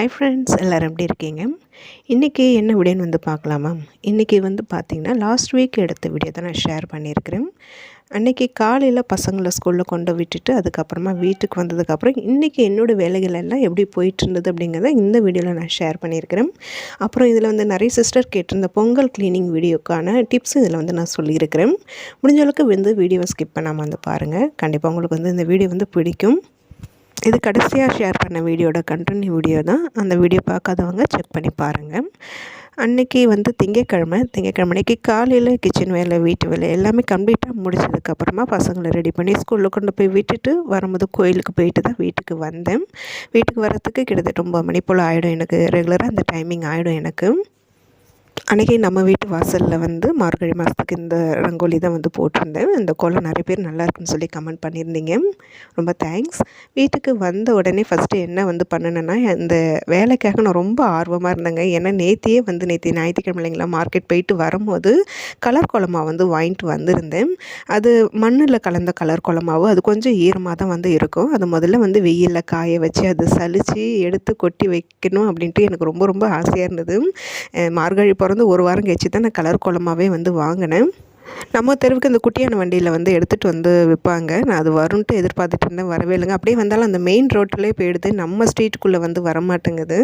Hi friends எல்லோரும் எப்படி இருக்கீங்க? இன்றைக்கி என்ன வீடியோன்னு வந்து பார்க்கலாமா? இன்றைக்கி வந்து பார்த்திங்கன்னா லாஸ்ட் வீக் எடுத்த வீடியோ தான் நான் ஷேர் பண்ணியிருக்கிறேன். அன்றைக்கி காலையில் பசங்களை ஸ்கூலில் கொண்டு விட்டுட்டு அதுக்கப்புறமா வீட்டுக்கு வந்ததுக்கப்புறம் இன்றைக்கி என்னோடய வேலைகள் எல்லாம் எப்படி போயிட்டு இருந்தது அப்படிங்கிறத இந்த வீடியோவில் நான் ஷேர் பண்ணியிருக்கிறேன். அப்புறம் இதில் வந்து நிறைய சிஸ்டர் கேட்டிருந்த பொங்கல் க்ளீனிங் வீடியோக்கான டிப்ஸ் இதில் வந்து நான் சொல்லியிருக்கிறேன். முடிஞ்ச அளவுக்கு வந்து வீடியோவை ஸ்கிப் பண்ணாமல் வந்து பாருங்கள் கண்டிப்பாக உங்களுக்கு வந்து இந்த வீடியோ வந்து பிடிக்கும். இது கடைசியாக ஷேர் பண்ண வீடியோட கண்டினியூ வீடியோ தான். அந்த வீடியோ பார்க்காதவங்க செக் பண்ணி பாருங்கள் அன்றைக்கி வந்து திங்கக்கிழமை திங்கக்கிழமை அன்றைக்கி காலையில் கிச்சன் வேலை வீட்டு வேலை எல்லாமே கம்ப்ளீட்டாக முடிச்சதுக்கப்புறமா பசங்களை ரெடி பண்ணி ஸ்கூலில் கொண்டு போய் விட்டுட்டு வரும்போது கோயிலுக்கு போயிட்டு தான் வீட்டுக்கு வந்தேன். வீட்டுக்கு வரத்துக்கு கிட்டத்தட்ட ஒம்பது மணி போல் ஆகிடும் எனக்கு. ரெகுலராக அந்த டைமிங் ஆகிடும் எனக்கு. அன்றைக்கி நம்ம வீட்டு வாசலில் வந்து மார்கழி மாதத்துக்கு இந்த ரங்கோலி தான் வந்து போட்டிருந்தேன். இந்த கோலம் நிறைய பேர் நல்லா இருக்குன்னு சொல்லி கமெண்ட் பண்ணியிருந்தீங்க. ரொம்ப தேங்க்ஸ் வீட்டுக்கு வந்த உடனே ஃபஸ்ட்டு என்ன வந்து பண்ணினேன்னா இந்த வேலைக்காக நான் ரொம்ப ஆர்வமாக இருந்தேங்க. ஏன்னா நேத்தியே வந்து நேற்று ஞாயிற்றுக்கிழமை இல்லைங்களா மார்க்கெட் போயிட்டு வரும்போது கலர் குழம்பா வந்து வாங்கிட்டு வந்திருந்தேன். அது மண்ணில் கலந்த கலர் குழம்பாவு அது கொஞ்சம் ஈரமாக தான் வந்து இருக்கும். அது முதல்ல வந்து வெயிலில் காய வச்சு அது சலித்து எடுத்து கொட்டி வைக்கணும் அப்படின்ட்டு எனக்கு ரொம்ப ரொம்ப ஆசையாக இருந்தது. மார்கழி பிறந்த வந்து ஒரு வாரம் கழிச்சு தான் நான் கலர் கோலமாகவே வந்து வாங்கினேன். நம்ம தெருவுக்கு இந்த குட்டியான வண்டியில் வந்து எடுத்துகிட்டு வந்து விற்பாங்க நான் அது வரும்ன்ட்டு எதிர்பார்த்துட்டு இருந்தேன். வரவே இல்லைங்க. அப்படியே வந்தாலும் அந்த மெயின் ரோட்டிலே போயிடுது. நம்ம ஸ்ட்ரீட்டுக்குள்ளே வந்து வரமாட்டேங்குது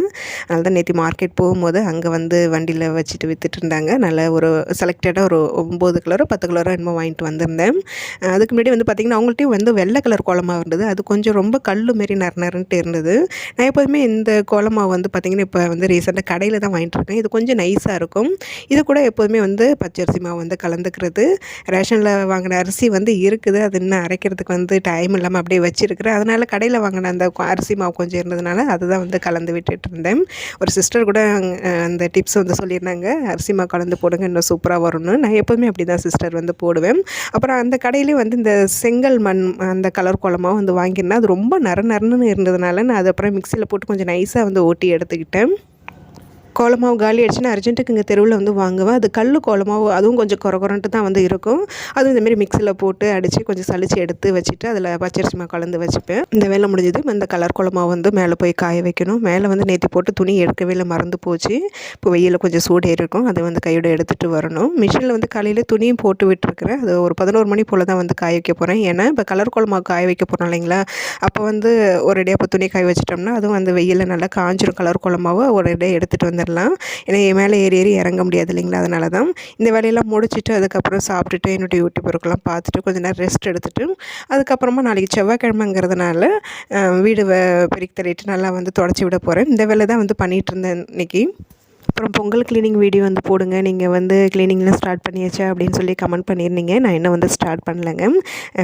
அதனால தான் நேற்று மார்க்கெட் போகும்போது அங்கே வந்து வண்டியில் வச்சுட்டு விற்றுட்டு இருந்தாங்க. நல்ல ஒரு செலக்டடாக ஒரு ஒம்பது கலரோ பத்து கலரோ என்னமோ வாங்கிட்டு வந்திருந்தேன். அதுக்கு முன்னாடி வந்து பார்த்திங்கன்னா அவங்கள்ட்டையும் வந்து வெள்ளை கலர் கோலமாக இருந்தது. அது கொஞ்சம் ரொம்ப கல் மாரி நர நரன்ட்டு இருந்தது. நான் எப்போதுமே இந்த கோலமாக வந்து பார்த்திங்கன்னா இப்போ வந்து ரீசெண்டாக கடையில் தான் வாங்கிட்டு இருக்கேன். இது கொஞ்சம் நைஸாக இருக்கும். இது கூட எப்போதுமே வந்து பச்சரிசி மாவு வந்து கலந்துக்கிறது ரேஷனில் வாங்கின அரிசி வந்து இருக்குது. அது இன்னும் அரைக்கிறதுக்கு வந்து டைம் இல்லாமல் அப்படியே வச்சுருக்கிறேன். அதனால் கடையில் வாங்கின அந்த அரிசி மாவு கொஞ்சம் இருந்ததுனால அதுதான் வந்து கலந்து விட்டுட்டு இருந்தேன். ஒரு சிஸ்டர் கூட அந்த டிப்ஸ் வந்து சொல்லியிருந்தாங்க. அரிசி மாவு கலந்து போடுங்க இன்னும் சூப்பராக வரும்னு. நான் எப்போவுமே அப்படி தான் சிஸ்டர் வந்து போடுவேன். அப்புறம் அந்த கடையிலேயே வந்து இந்த செங்கல் மண் அந்த கலர் குளமாக வந்து வாங்கியிருந்தேன். அது ரொம்ப நர நரன்னு இருந்ததுனால நான் அது அப்புறம் மிக்சியில் போட்டு கொஞ்சம் நைஸாக வந்து ஓட்டி எடுத்துக்கிட்டேன். கோலமாவு காலி ஆயிடுச்சுன்னா அர்ஜென்ட்டுக்கு இங்கே தெருவில் வந்து வாங்குவேன் அது கல் கோலமாவு அதுவும் கொஞ்சம் குறை குறன்ட்டு தான் வந்து இருக்கும். அதுவும் இந்தமாரி மிக்சியில் போட்டு அடித்து கொஞ்சம் சளிச்சு எடுத்து வச்சுட்டு அதில் பச்சரிசி கலந்து வச்சுப்பேன். இந்த வேலை முடிஞ்சது. இந்த கலர் குழம்பாவை வந்து மேலே போய் காய வைக்கணும். மேலே வந்து நேற்று போட்டு துணி எடுக்கவே இல்லை மறந்து போச்சு. இப்போ வெயிலில் கொஞ்சம் சூடு இருக்கும் அதை வந்து கையோட எடுத்துகிட்டு வரணும். மிஷினில் வந்து காலையில் துணியும் போட்டு விட்டுருக்குறேன். அது ஒரு பதினோரு மணி போல் தான் வந்து காய வைக்க போகிறேன் ஏன்னா இப்போ கலர் குழம்பாவு காய வைக்க போகிறோம் இல்லைங்களா? அப்போ வந்து ஒரு இடையே இப்போ துணி காய வச்சிட்டோம்னா அதுவும் வந்து வெயிலில் நல்லா காஞ்சிரும். கலர் குழம்பாவை ஒரு இடையே எடுத்துகிட்டு வந்து வந்துடலாம் ஏன்னா என் மேலே ஏறி ஏறி இறங்க முடியாது இல்லைங்களா? அதனால தான் இந்த வேலையெல்லாம் முடிச்சுட்டு அதுக்கப்புறம் சாப்பிட்டுட்டு என்னுடைய யூடியூப் பார்த்துட்டு கொஞ்சம் நேரம் ரெஸ்ட் எடுத்துகிட்டு அதுக்கப்புறமா நாளைக்கு செவ்வாய்க்கிழமைங்கிறதுனால வீடு பெருக்கி தள்ளிட்டு நல்லா வந்து தொடச்சி விட போகிறேன் இந்த வேலை தான் வந்து பண்ணிகிட்டு இருந்தேன் இன்றைக்கி அப்புறம் பொங்கல் க்ளீனிங் வீடியோ வந்து போடுங்க. நீங்கள் வந்து க்ளீனிங்லாம் ஸ்டார்ட் பண்ணியாச்சா அப்படின்னு சொல்லி கமெண்ட் பண்ணியிருந்தீங்க. நான் இன்னும் வந்து ஸ்டார்ட் பண்ணலைங்க.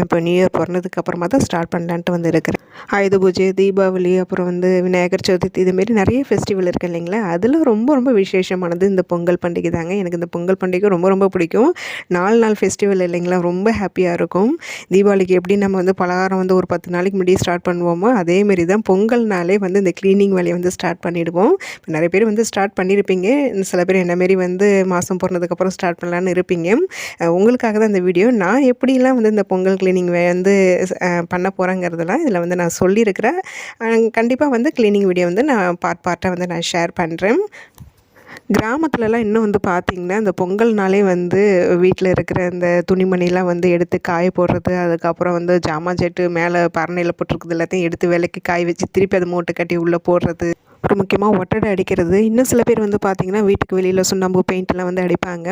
இப்போ நியூ இயர் பிறந்ததுக்கு அப்புறமா தான் ஸ்டார்ட் பண்ணலான்ட்டு வந்து இருக்கிறேன். ஆயுத பூஜை தீபாவளி அப்புறம் வந்து விநாயகர் சதுர்த்தி இதுமாரி நிறைய ஃபெஸ்டிவல் இருக்குது இல்லைங்களா? அதில் ரொம்ப ரொம்ப விசேஷமானது இந்த பொங்கல் பண்டிகை தாங்க. எனக்கு இந்த பொங்கல் பண்டிகை ரொம்ப ரொம்ப பிடிக்கும். நாலு நாள் ஃபெஸ்டிவல் இல்லைங்களா? ரொம்ப ஹாப்பியாக இருக்கும். தீபாவளிக்கு எப்படி நம்ம வந்து பலகாரம் வந்து ஒரு பத்து நாளைக்கு முன்னாடி ஸ்டார்ட் பண்ணுவோமோ அதேமாரி தான் பொங்கல்னாலே வந்து இந்த க்ளீனிங் வேலையை வந்து ஸ்டார்ட் பண்ணிவிடுவோம் இப்போ நிறைய பேர் வந்து ஸ்டார்ட் பண்ணியிருப்பீங்க. இருப்பீங்க சில பேர் என்னமாரி வந்து மாதம் பிறந்ததுக்கப்புறம் ஸ்டார்ட் பண்ணலான்னு இருப்பீங்க. உங்களுக்காக தான் இந்த வீடியோ நான் எப்படிலாம் வந்து இந்த பொங்கல் கிளீனிங் வந்து பண்ண போகிறேங்கிறதுலாம் இதில் வந்து நான் சொல்லியிருக்கிறேன். கண்டிப்பாக வந்து க்ளீனிங் வீடியோ வந்து நான் பார்ட் பார்ட்டாக வந்து நான் ஷேர் பண்ணுறேன் கிராமத்துலலாம் இன்னும் வந்து பார்த்திங்கன்னா இந்த பொங்கல்னாலே வந்து வீட்டில் இருக்கிற இந்த துணிமணிலாம் வந்து எடுத்து காய போடுறது அதுக்கப்புறம் வந்து ஜாமான் செட்டு மேலே பரணையில் போட்டிருக்குது எல்லாத்தையும் எடுத்து விலைக்கு காய வச்சு திருப்பி அதை மூட்டை கட்டி உள்ளே போடுறது. அப்புறம் முக்கியமாக ஒட்டடை அடிக்கிறது. இன்னும் சில பேர் வந்து பார்த்திங்கன்னா வீட்டுக்கு வெளியில் சுண்ணாம்பு பெயிண்ட்லாம் வந்து அடிப்பாங்க.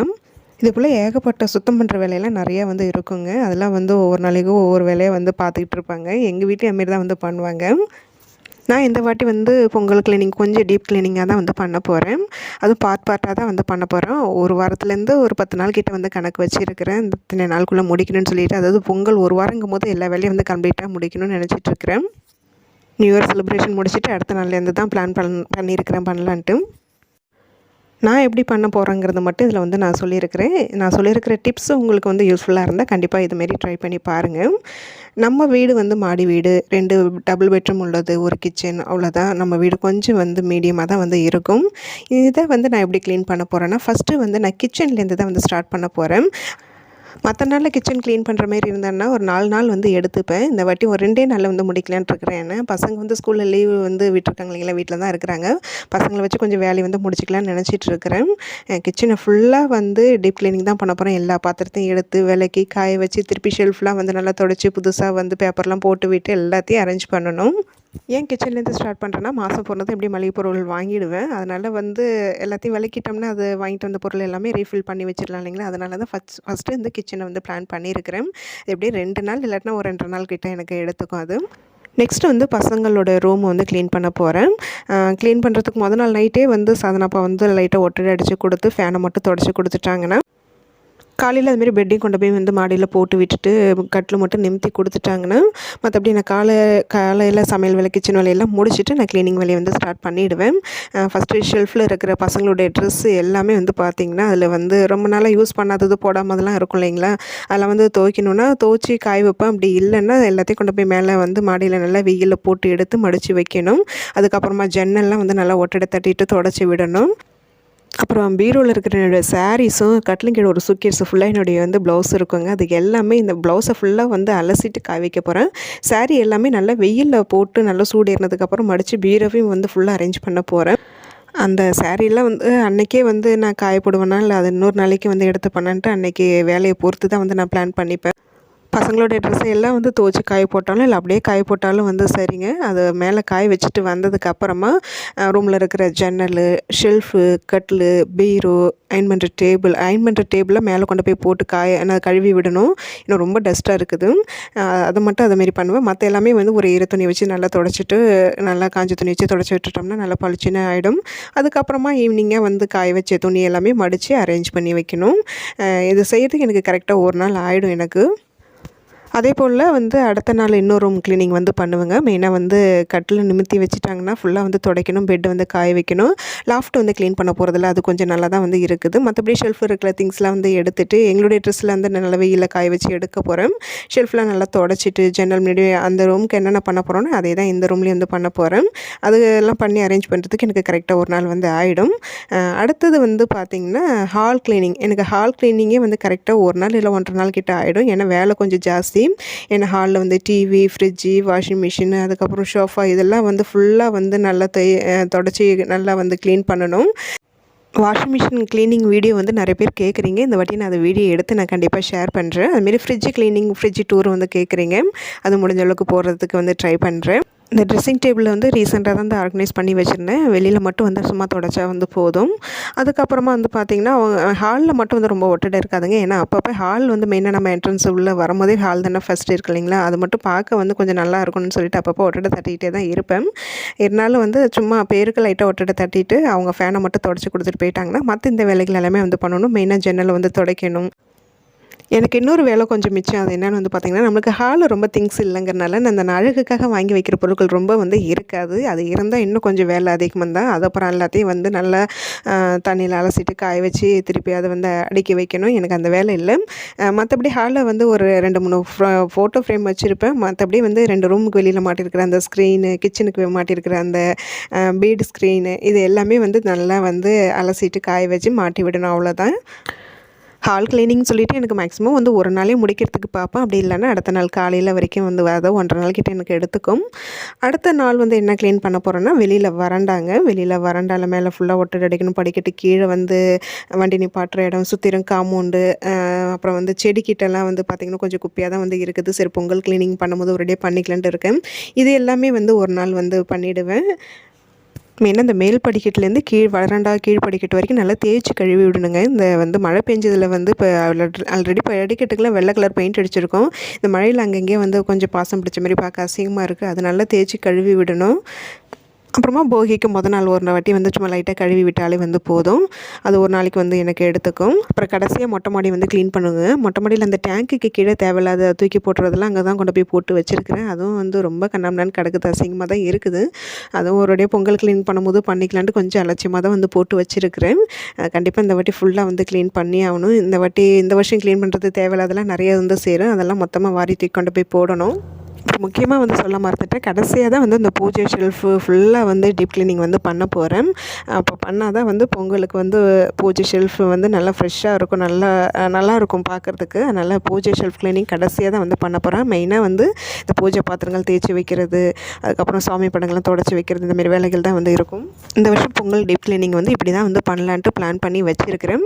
இது போல் ஏகப்பட்ட சுத்தம் பண்ணுற வேலையெல்லாம் நிறையா வந்து இருக்குங்க. அதெல்லாம் வந்து ஒவ்வொரு நாளைக்கும் ஒவ்வொரு வேலையை வந்து பார்த்துக்கிட்டு இருப்பாங்க. எங்கள் வீட்லேயும் அதுமாரி தான் வந்து பண்ணுவாங்க. நான் இந்த வாட்டி வந்து பொங்கல் கிளீனிங் கொஞ்சம் டீப் கிளீனிங்காக தான் வந்து பண்ண போகிறேன் அதுவும் பார்ட் பார்ட்டாக தான் வந்து பண்ண போகிறேன் ஒரு வாரத்துலேருந்து ஒரு பத்து நாள் கிட்டே வந்து கணக்கு வச்சுருக்கிறேன். இந்த இத்தனை நாளுக்குள்ளே முடிக்கணும்னு சொல்லிட்டு அதாவது பொங்கல் ஒரு வாரங்கும் போது எல்லா வேலையும் வந்து கம்ப்ளீட்டாக முடிக்கணும்னு நினச்சிட்ருக்கிறேன் நியூ இயர் செலிப்ரேஷன் முடிச்சுட்டு அடுத்த நாள்லேருந்து தான் பிளான் பண் பண்ணியிருக்கிறேன் பண்ணலான்ட்டு. நான் எப்படி பண்ண போகிறேங்கிறத மட்டும் இதில் வந்து நான் சொல்லியிருக்கிறேன். நான் சொல்லியிருக்கிற டிப்ஸ் உங்களுக்கு வந்து யூஸ்ஃபுல்லாக இருந்தால் கண்டிப்பாக இதுமாரி ட்ரை பண்ணி பாருங்கள் நம்ம வீடு வந்து மாடி வீடு ரெண்டு டபுள் பெட்ரூம் உள்ளது ஒரு கிச்சன் அவ்வளோதான் நம்ம வீடு கொஞ்சம் வந்து மீடியமாக தான் வந்து இருக்கும். இதை வந்து நான் எப்படி க்ளீன் பண்ண போகிறேன்னா ஃபஸ்ட்டு வந்து நான் கிச்சன்லேருந்து தான் வந்து ஸ்டார்ட் பண்ண போகிறேன் மற்ற நாளில் கிச்சன் க்ளீன் பண்ணுற மாதிரி இருந்தேன்னா ஒரு நாலு நாள் வந்து எடுத்துப்பேன். இந்த வாட்டி ஒரு ரெண்டே நாளில் வந்து முடிக்கலான்ட்டு இருக்கிறேன் ஏன்னா பசங்க வந்து ஸ்கூலில் லீவு வந்து விட்டுருக்காங்க இல்லைங்களா வீட்டில் தான் இருக்கிறாங்க. பசங்களை வச்சு கொஞ்சம் வேலையை வந்து முடிச்சிக்கலாம்னு நினச்சிட்டு இருக்கிறேன். கிச்சனை ஃபுல்லாக வந்து டீப் க்ளீனிங் தான் பண்ண போகிறேன் எல்லா பாத்திரத்தையும் எடுத்து விலக்கி காய வச்சு திருப்பி ஷெல்ஃப்லாம் வந்து நல்லா தொடச்சி புதுசாக வந்து பேப்பர்லாம் போட்டு விட்டு எல்லாத்தையும் அரேஞ்ச் பண்ணணும். ஏன் கிச்சன்லேருந்து ஸ்டார்ட் பண்ணுறேன்னா மாதம் போனது எப்படி மளிகை பொருள் வாங்கிடுவேன். அதனால் வந்து எல்லாத்தையும் விளக்கிட்டோம்னா அது வாங்கிட்டு வந்த பொருள் எல்லாமே ரீஃபில் பண்ணி வச்சிடலாம் இல்லைங்களா? அதனால தான் ஃபஸ்ட் ஃபஸ்ட்டு இந்த கிச்சனை வந்து பிளான் பண்ணியிருக்கிறேன். எப்படியும் ரெண்டு நாள் இல்லாட்டினா ஒரு ரெண்டரை நாள் கிட்டே எனக்கு எடுத்துக்கும் அது. நெக்ஸ்ட் வந்து பசங்களோட ரூம் வந்து க்ளீன் பண்ண போகிறேன் க்ளீன் பண்ணுறதுக்கு முத நாள் நைட்டே வந்து சாதனாப்பா வந்து லைட்டாக ஒட்டடை அடித்து கொடுத்து ஃபேனை மட்டும் தொடச்சி கொடுத்துட்டாங்கன்னா காலையில் அதுமாரி பெட்டையும் கொண்டு போய் வந்து மாடியில் போட்டு விட்டுட்டு கட்டில் மட்டும் நிமித்தி கொடுத்துட்டாங்கன்னா மற்றபடி நான் காலை காலையில் சமையல் வேலை கிச்சன் வேலையெல்லாம் முடிச்சுட்டு நான் க்ளீனிங் வேலையை வந்து ஸ்டார்ட் பண்ணிவிடுவேன் ஃபஸ்ட்டு ஷெல்ஃபில் இருக்கிற பசங்களுடைய ட்ரெஸ்ஸு எல்லாமே வந்து பார்த்திங்கன்னா அதில் வந்து ரொம்ப நாளாக யூஸ் பண்ணாதது போடாமதெல்லாம் இருக்கும் இல்லைங்களா? அதெல்லாம் வந்து துவைக்கணுன்னா துவைச்சி காய வைப்பேன். அப்படி இல்லைன்னா எல்லாத்தையும் கொண்டு போய் மேலே வந்து மாடியில் நல்லா வெயிலில் போட்டு எடுத்து மடித்து வைக்கணும். அதுக்கப்புறமா ஜன்னல்லாம் வந்து நல்லா ஒட்டடை தட்டிட்டு தொடச்சி விடணும். அப்புறம் பீரோவில் இருக்கிற என்னோடய சாரீஸும் கட்லிங் ஒரு சுக்கேஸு ஃபுல்லாக என்னுடைய வந்து ப்ளவுஸ் இருக்குங்க. அது எல்லாமே இந்த ப்ளவுஸை ஃபுல்லாக வந்து அலசிட்டு காய வைக்க போகிறேன் சாரீ எல்லாமே நல்லா வெயிலில் போட்டு நல்லா சூடு ஏறினதுக்கப்புறம் மடித்து பீரோவையும் வந்து ஃபுல்லாக அரேஞ்ச் பண்ண போகிறேன் அந்த சாரீலாம் வந்து அன்றைக்கே வந்து நான் காயப்படுவேனா இல்லை அது இன்னொரு நாளைக்கு வந்து எடுத்து பண்ணன்ட்டு அன்றைக்கி வேலையை பொறுத்து தான் வந்து நான் பிளான் பண்ணிப்பேன். பசங்களுடைய ட்ரெஸ்ஸை எல்லாம் வந்து துவச்சி காய போட்டாலும் இல்லை அப்படியே காய போட்டாலும் வந்து சரிங்க. அது மேலே காய வச்சுட்டு வந்ததுக்கப்புறமா ரூமில் இருக்கிற ஜன்னல் ஷெல்ஃபு கட்டில் பீரோ அயன் பண்ணுற டேபிள் அயன் பண்ணுற டேபிளை மேலே கொண்டு போய் போட்டு காய நான் கழுவி விடணும். இன்னும் ரொம்ப டஸ்ட்டாக இருக்குது. அதை மட்டும் அதை பண்ணுவேன். மற்ற எல்லாமே வந்து ஒரு ஈர துணி வச்சு நல்லா தொடச்சிட்டு நல்லா காஞ்ச துணி வச்சு தொடச்சி விட்டுட்டோம்னா நல்லா பளிச்சுன்னு ஆகிடும் அதுக்கப்புறமா ஈவினிங்காக வந்து காய வச்ச துணி எல்லாமே மடித்து அரேஞ்ச் பண்ணி வைக்கணும். இது செய்கிறதுக்கு எனக்கு கரெக்டாக ஒரு நாள் ஆகிடும் எனக்கு. அதே போல் வந்து அடுத்த நாள் இன்னொரு ரூம் க்ளீனிங் வந்து பண்ணுவேங்க. மெயினாக வந்து கட்டில் நிமித்தி வச்சுட்டாங்கன்னா ஃபுல்லாக வந்து துடைக்கணும் பெட் வந்து காய வைக்கணும். லாஃப்ட் வந்து க்ளீன் பண்ண போகிறதில்ல அது கொஞ்சம் நல்லா தான் வந்து இருக்குது. மற்றபடி ஷெல்ஃப் இருக்கிற திங்ஸ்லாம் வந்து எடுத்துகிட்டு எங்களுடைய ட்ரெஸ்ஸில் வந்து நல்ல வெயிலில் காய வச்சு எடுக்க போகிறேன் ஷெல்ஃப்லாம் நல்லா தொடச்சிட்டு ஜன்னல் முன்னாடி அந்த ரூமுக்கு என்னென்ன பண்ண போகிறோன்னு அதே தான் இந்த ரூம்லேயும் வந்து பண்ண போகிறேன் அதெல்லாம் பண்ணி அரேஞ்ச் பண்ணுறதுக்கு எனக்கு கரெக்டாக ஒரு நாள் வந்து ஆகிடும் அடுத்தது வந்து பார்த்திங்கன்னா ஹால் க்ளீனிங் எனக்கு ஹால் க்ளீனிங்கே வந்து கரெக்டாக ஒரு நாள் இல்லை ஒன்றரை நாள் கிட்ட ஆகிடும் ஏன்னா வேலை கொஞ்சம் ஜாஸ்தி. ஜாஸ்தி ஏன்னா ஹாலில் வந்து டிவி ஃப்ரிட்ஜு வாஷிங் மிஷின் அதுக்கப்புறம் ஷோஃபா இதெல்லாம் வந்து ஃபுல்லாக வந்து நல்லா தொடச்சி நல்லா வந்து க்ளீன் பண்ணணும். வாஷிங் மிஷின் க்ளீனிங் வீடியோ வந்து நிறைய பேர் கேட்குறீங்க. இந்த வாட்டி நான் அந்த வீடியோ எடுத்து நான் கண்டிப்பாக ஷேர் பண்ணுறேன் அதுமாரி ஃப்ரிட்ஜ் க்ளீனிங் ஃப்ரிட்ஜ் டூர் வந்து கேட்குறீங்க. அது முடிஞ்ச அளவுக்கு போகிறதுக்கு வந்து ட்ரை பண்ணுறேன் இந்த ட்ரெஸ்ஸிங் டேபிளில் வந்து ரீசெண்டாக தான் வந்து ஆர்கனைஸ் பண்ணி வச்சுருந்தேன். வெளியில் மட்டும் வந்து சும்மா தொடச்சா வந்து போதும். அதுக்கப்புறமா வந்து பார்த்திங்கன்னா ஹாலில் மட்டும் வந்து ரொம்ப ஒட்டடை இருக்காதுங்க. ஏன்னா அப்பப்போ ஹால் வந்து மெயினாக நம்ம என்ட்ரன்ஸ் உள்ளே வரும்போதே ஹால் தானே ஃபஸ்ட்டு இருக்கு இல்லைங்களா? அது மட்டும் பார்க்க வந்து கொஞ்சம் நல்லா இருக்கும்னு சொல்லிட்டு அப்பப்போ ஒட்டடை தட்டிக்கிட்டே தான் இருப்பேன். இருந்தாலும் வந்து சும்மா பேருக்கு லைட்டாக ஒட்டடை தட்டிட்டு அவங்க ஃபேனை மட்டும் தொடச்சி கொடுத்துட்டு போயிட்டாங்கன்னா மற்ற இந்த வேலைகள் எல்லாமே வந்து பண்ணணும். மெயினாக ஜன்னலை வந்து துடைக்கணும். எனக்கு இன்னொரு வேலை கொஞ்சம் மிச்சம். அது என்னென்னு வந்து பார்த்திங்கன்னா நம்மளுக்கு ஹாலில் ரொம்ப திங்ஸ் இல்லைங்கிறனால அந்த அழகுக்காக வாங்கி வைக்கிற பொருட்கள் ரொம்ப வந்து இருக்காது. அது இருந்தால் இன்னும் கொஞ்சம் வேலை அதிகமாக தான் அது அப்புறம் எல்லாத்தையும் வந்து நல்லா தண்ணியில் அலசிட்டு காய வச்சு திருப்பி அதை வந்து அடுக்கி வைக்கணும். எனக்கு அந்த வேலை இல்லை. மற்றபடி ஹாலில் வந்து ஒரு ரெண்டு மூணு ஃபோட்டோ ஃப்ரேம் வச்சுருப்பேன். மற்றபடி வந்து ரெண்டு ரூமுக்கு வெளியில் மாட்டியிருக்கிற அந்த ஸ்க்ரீனு கிச்சனுக்கு மாட்டியிருக்கிற அந்த பீடு ஸ்க்ரீனு இது எல்லாமே வந்து நல்லா வந்து அலசிட்டு காய வச்சு மாட்டி விடணும். அவ்வளோதான் ஹால் க்ளீனிங் சொல்லிவிட்டு எனக்கு மேக்ஸிமம் வந்து ஒரு நாளே முடிக்கிறதுக்கு பார்ப்பேன். அப்படி இல்லைன்னா அடுத்த நாள் காலையில் வரைக்கும் வந்து அதை ஒன்றரை நாள் கிட்டே எனக்கு எடுத்துக்கும். அடுத்த நாள் வந்து என்ன க்ளீன் பண்ண போகிறேன்னா வெளியில் வறண்டாங்க. வெளியில் வறண்டாவில் மேலே ஃபுல்லாக ஒட்டடை அடிக்கணும் படிக்கட்டு கீழே வந்து வண்டி நிப்பாட்டுற இடம் சுற்றிரும் காமௌண்டு அப்புறம் வந்து செடிக்கிட்டெல்லாம் வந்து பார்த்திங்கன்னா கொஞ்சம் குப்பையாக தான் வந்து இருக்குது. சரி பொங்கல் க்ளீனிங் பண்ணும்போது ஒரு டே பண்ணிக்கலான்ட்டு இருக்கேன். இது எல்லாமே வந்து ஒரு நாள் வந்து பண்ணிவிடுவேன் மெயினாக இந்த மேல் படிக்கட்டுலேருந்து கீழ் வளரண்டா கீழ் படிக்கட்டு வரைக்கும் நல்லா தேய்ச்சி கழுவி விடணுங்க. இந்த வந்து மழை பெஞ்சதில் வந்து இப்போ ஆல்ரெடி படிக்கட்டுக்கெல்லாம் வெள்ளை கலர் பெயிண்ட் அடிச்சிருக்கோம். இந்த மழையில் அங்கங்கே வந்து கொஞ்சம் பாசம் பிடிச்ச மாதிரி பார்க்க அசிங்கமாக இருக்குது அது நல்லா தேய்ச்சி கழுவி விடணும். அப்புறமா போகிக்கு முத நாள் ஒரு வாட்டி வந்து சும்மா லைட்டாக கழுவி விட்டாலே வந்து போதும். அது ஒரு நாளைக்கு வந்து எனக்கு எடுத்துக்கும். அப்புறம் கடைசியாக மொட்டை மாடி வந்து க்ளீன் பண்ணுங்க. மொட்டை மாடியில் அந்த டேங்க்குக்கு கீழே தேவையில்லாத தூக்கி போட்டுறதெல்லாம் அங்கே தான் கொண்டு போய் போட்டு வச்சுருக்கிறேன். அதுவும் வந்து ரொம்ப கண்ணாமண்ணான்னு கிடக்குது. அசிங்கமாக தான் இருக்குது. அதுவும் ஒரு பொங்கல் க்ளீன் பண்ணும்போது பண்ணிக்கலான்ட்டு கொஞ்சம் அலட்சியமாக தான் வந்து போட்டு வச்சுருக்கிறேன். கண்டிப்பாக இந்த வாட்டி ஃபுல்லாக வந்து க்ளீன் பண்ணி ஆகணும். இந்த வாட்டி இந்த வருஷம் க்ளீன் பண்ணுறது தேவையில்லாதெல்லாம் நிறைய வந்து சேரும். அதெல்லாம் மொத்தமாக வாரி தூக்கி கொண்டு போய் போடணும். அப்புறம் முக்கியமாக வந்து சொல்ல மறந்துட்டேன். கடைசியாக தான் வந்து இந்த பூஜை ஷெல்ஃபு ஃபுல்லாக வந்து டீப் க்ளீனிங் வந்து பண்ண போகிறேன் அப்போ பண்ணால் தான் வந்து பொங்கலுக்கு வந்து பூஜை ஷெல்ஃபு வந்து நல்லா ஃப்ரெஷ்ஷாக இருக்கும். நல்லா நல்லா இருக்கும் பார்க்குறதுக்கு அதனால் பூஜை ஷெல்ஃப் க்ளீனிங் கடைசியாக தான் வந்து பண்ண போகிறேன் மெயினாக வந்து இந்த பூஜை பாத்திரங்கள் தேய்ச்சி வைக்கிறது அதுக்கப்புறம் சாமி படங்கள்லாம் தொடச்சி வைக்கிறது இந்த மாதிரி வேலைகள் தான் வந்து இருக்கும். இந்த வருஷம் பொங்கல் டீப் க்ளீனிங் வந்து இப்படி தான் வந்து பண்ணலான்ட்டு பிளான் பண்ணி வச்சுருக்கிறேன்.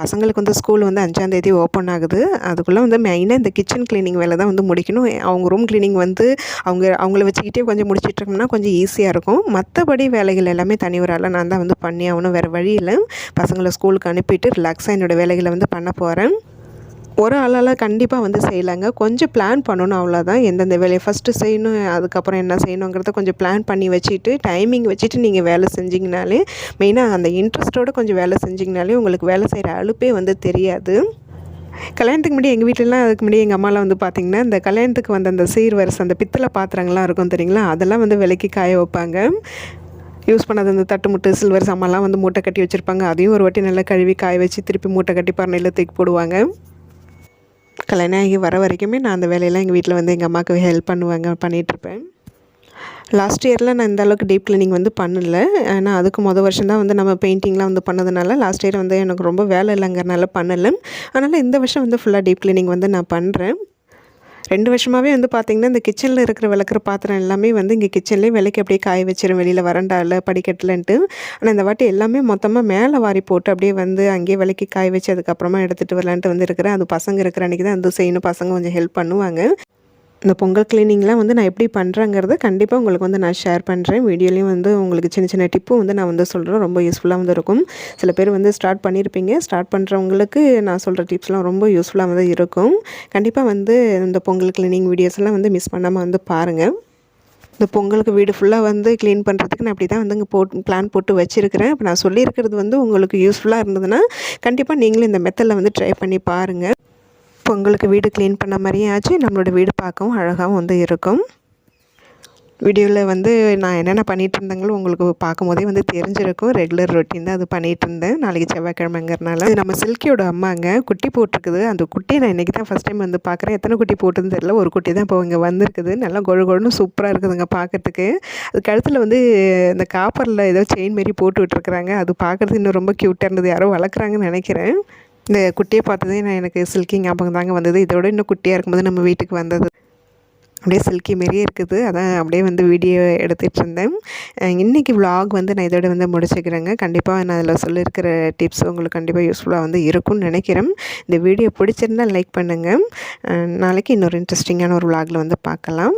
பசங்களுக்கு வந்து ஸ்கூல் வந்து அஞ்சாந்தேதி ஓப்பன் ஆகுது. அதுக்குள்ளே வந்து மெயினாக இந்த கிச்சன் க்ளீனிங் வேலை தான் வந்து முடிக்கணும். அவங்க ரூம் க்ளீன் க்ளீனிங் வந்து அவங்க அவங்கள வச்சுக்கிட்டே கொஞ்சம் முடிச்சிட்ருக்கோம்னா கொஞ்சம் ஈஸியாக இருக்கும். மற்றபடி வேலைகள் எல்லாமே தனி ஒரு ஆளாக நான் தான் வந்து பண்ணி ஆகணும். வேறு வழி இல்லை. பசங்களை ஸ்கூலுக்கு அனுப்பிட்டு ரிலாக்ஸாக என்னோடய வேலைகளை வந்து பண்ண போகிறேன் ஒரு ஆளால் கண்டிப்பாக வந்து செய்யலாங்க. கொஞ்சம் பிளான் பண்ணணும் அவ்வளோதான் எந்தெந்த வேலையை ஃபஸ்ட்டு செய்யணும் அதுக்கப்புறம் என்ன செய்யணுங்கிறத கொஞ்சம் பிளான் பண்ணி வச்சுட்டு டைமிங் வச்சுட்டு நீங்கள் வேலை செஞ்சிங்கனாலே மெயினாக அந்த இன்ட்ரெஸ்ட்டோடு கொஞ்சம் வேலை செஞ்சிங்கனாலே உங்களுக்கு வேலை செய்கிற அழுப்பே வந்து தெரியாது. கல்யாணத்துக்கு முன்னாடி எங்கள் வீட்டிலலாம் அதுக்கு முன்னாடி எங்கள் அம்மாலாம் வந்து பார்த்திங்கன்னா இந்த கல்யாணத்துக்கு வந்த அந்த சீர்வரிசை அந்த பித்தளை பாத்திரங்கள்லாம் இருக்கும் தெரியுங்களா? அதெல்லாம் வந்து விலைக்கு காய வைப்பாங்க. யூஸ் பண்ணது அந்த தட்டு முட்டு சில்வர் சாமான்லாம் வந்து மூட்டை கட்டி வச்சுருப்பாங்க. அதையும் ஒரு வாட்டி நல்லா கழுவி காய வச்சு திருப்பி மூட்டை கட்டி பரணையில் தூக்கி போடுவாங்க. கல்யாணம் ஆகி வர வரைக்குமே நான் அந்த வேலையெல்லாம் எங்கள் வீட்டில் வந்து எங்கள் அம்மாவுக்கு ஹெல்ப் பண்ணுவாங்க பண்ணிகிட்ருப்பேன் லாஸ்ட் இயரில் நான் இந்த அளவுக்கு டீப் க்ளீனிங் வந்து பண்ணல. ஏன்னா அதுக்கு மொதல் வருஷம் தான் வந்து நம்ம பெயிண்டிங்லாம் வந்து பண்ணதுனால லாஸ்ட் இயர் வந்து எனக்கு ரொம்ப வேலை இல்லைங்கிறனால பண்ணலை. அதனால் இந்த வருஷம் வந்து ஃபுல்லாக டீப் க்ளீனிங் வந்து நான் பண்ணுறேன் ரெண்டு வருஷமாகவே வந்து பார்த்திங்கன்னா இந்த கிச்சனில் இருக்கிற விளக்குற பாத்திரம் எல்லாமே வந்து இங்கே கிச்சன்லேயே விலைக்கு அப்படியே காய வச்சிடும் வெளியில் வரண்டாவில் படிக்கட்டிலன்ட்டு. ஆனால் இந்த வாட்டி எல்லாமே மொத்தமாக மேலே வாரி போட்டு அப்படியே வந்து அங்கேயே விலைக்கு காய வச்சு அதுக்கப்புறமா எடுத்துகிட்டு வரலான்ட்டு வந்து இருக்கிறேன். அது பசங்க இருக்கிற அன்றைக்கி தான் வந்து செய்யணும். பசங்க கொஞ்சம் ஹெல்ப் பண்ணுவாங்க. இந்த பொங்கல் கிளீனிங்லாம் வந்து நான் எப்படி பண்ணுறேங்கிறத கண்டிப்பாக உங்களுக்கு வந்து நான் ஷேர் பண்ணுறேன் வீடியோலையும் வந்து உங்களுக்கு சின்ன சின்ன டிப்பும் வந்து நான் வந்து சொல்கிறேன் ரொம்ப யூஸ்ஃபுல்லாக வந்து இருக்கும். சில பேர் வந்து ஸ்டார்ட் பண்ணியிருப்பீங்க ஸ்டார்ட் பண்ணுறவங்களுக்கு நான் சொல்கிற டிப்ஸ்லாம் ரொம்ப யூஸ்ஃபுல்லாக வந்து இருக்கும். கண்டிப்பாக வந்து இந்த பொங்கல் கிளீனிங் வீடியோஸ்லாம் வந்து மிஸ் பண்ணாமல் வந்து பாருங்கள் இந்த பொங்கலுக்கு வீடு ஃபுல்லாக வந்து க்ளீன் பண்ணுறதுக்கு நான் அப்படி தான் வந்து இங்கே போட் பிளான் போட்டு வச்சுருக்கிறேன். இப்போ நான் சொல்லியிருக்கிறது வந்து உங்களுக்கு யூஸ்ஃபுல்லாக இருந்ததுன்னா கண்டிப்பாக நீங்களும் இந்த மெத்தடில் வந்து ட்ரை பண்ணி பாருங்கள் பொங்கலுக்கு வீடு க்ளீன் பண்ண மாதிரியும் ஆச்சு. நம்மளோட வீடு பார்க்கவும் அழகாகவும் வந்து இருக்கும். வீடியோவில் வந்து நான் என்னென்ன பண்ணிகிட்டு இருந்தேங்களோ உங்களுக்கு பார்க்கும் போதே வந்து தெரிஞ்சிருக்கும். ரெகுலர் ரொட்டீன் தான் அது பண்ணிகிட்டு இருந்தேன். நாளைக்கு செவ்வாய்க்கிழமைங்கிறனால. இது நம்ம சில்கியோட அம்மாங்க. குட்டி போட்டிருக்குது. அந்த குட்டி நான் இன்றைக்கி தான் ஃபஸ்ட் டைம் வந்து பார்க்குறேன். எத்தனை குட்டி போட்டுன்னு தெரியல. ஒரு குட்டி தான் இப்போ இங்கே வந்திருக்குது. நல்லா கொழு கொழுன்னு சூப்பராக இருக்குதுங்க பார்க்கறதுக்கு. அது கழுத்தில் வந்து இந்த காப்பரில் ஏதோ செயின் மாரி போட்டு விட்டுருக்குறாங்க அது பார்க்குறது இன்னும் ரொம்ப க்யூட்டாக இருந்தது. யாரோ வளர்க்குறாங்கன்னு நினைக்கிறேன். இந்த குட்டியை பார்த்ததே நான் எனக்கு சில்கி ஞாபகம் தாங்க வந்தது. இதோட இன்னும் குட்டியாக இருக்கும்போது நம்ம வீட்டுக்கு வந்தது. அப்படியே சில்கி மாரியே இருக்குது. அதான் அப்படியே வந்து வீடியோ எடுத்துகிட்டு இருந்தேன். இன்றைக்கி விலாக் வந்து நான் இதோட வந்து முடிச்சுக்கிறேங்க. கண்டிப்பாக நான் அதில் சொல்லியிருக்கிற டிப்ஸ் உங்களுக்கு கண்டிப்பாக யூஸ்ஃபுல்லாக வந்து இருக்கும்னு நினைக்கிறேன். இந்த வீடியோ பிடிச்சிருந்தால் லைக் பண்ணுங்கள் நாளைக்கு இன்னொரு இன்ட்ரெஸ்டிங்கான ஒரு விலாகில் வந்து பார்க்கலாம்.